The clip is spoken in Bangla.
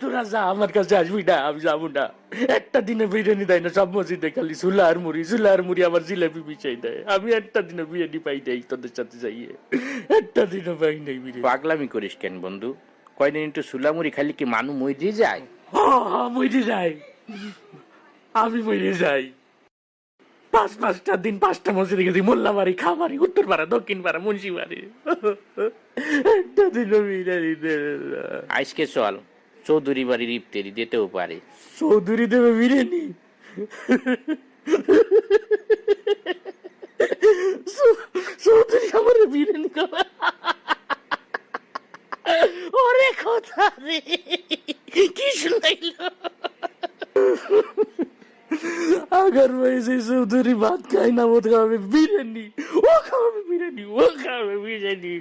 তোরা যা আমার কাছে আসবি না আমি যাব না। একটা দিনে বিরিয়ানি দেয় না সব মসজিদে খালি সুলার মুড়ি সুলার মুড়ি আমার জিলাপি বিছাই দেয়। আমি একটা দিনে বিরিয়ানি পাই নাই তোদের সাথে যাইয়ে। একটা দিনে পাই নাই বিরিয়ানি পাগলামি করিস কেন বন্ধু? কয়দিন একটু সুলামুরি খালি কি মানু মই দিয়ে যায়? হ্যাঁ যাই আমি মরে যাই। পাঁচ পাঁচটা দিন পাঁচটা মসজিদে গেছি মোল্লাবাড়ি খামারি উত্তর পাড়া দক্ষিণ পাড়া মুন্সিবাড়ি একটা দিন বিরিয়ানি। আজকে চল। চৌধুরী বাড়ির ইফতারি দিতেও পারে। চৌধুরী দেবে বিরিয়ানি? চৌধুরী আমার বিরিয়ানি খাওয়া ওরে কথা রে কি শুনাইল? আগার বয়সে চৌধুরী ভাত খাই না মত খাবে বিরিয়ানি। ও খাবে বিরিয়ানি ও খাবে বিরিয়ানি।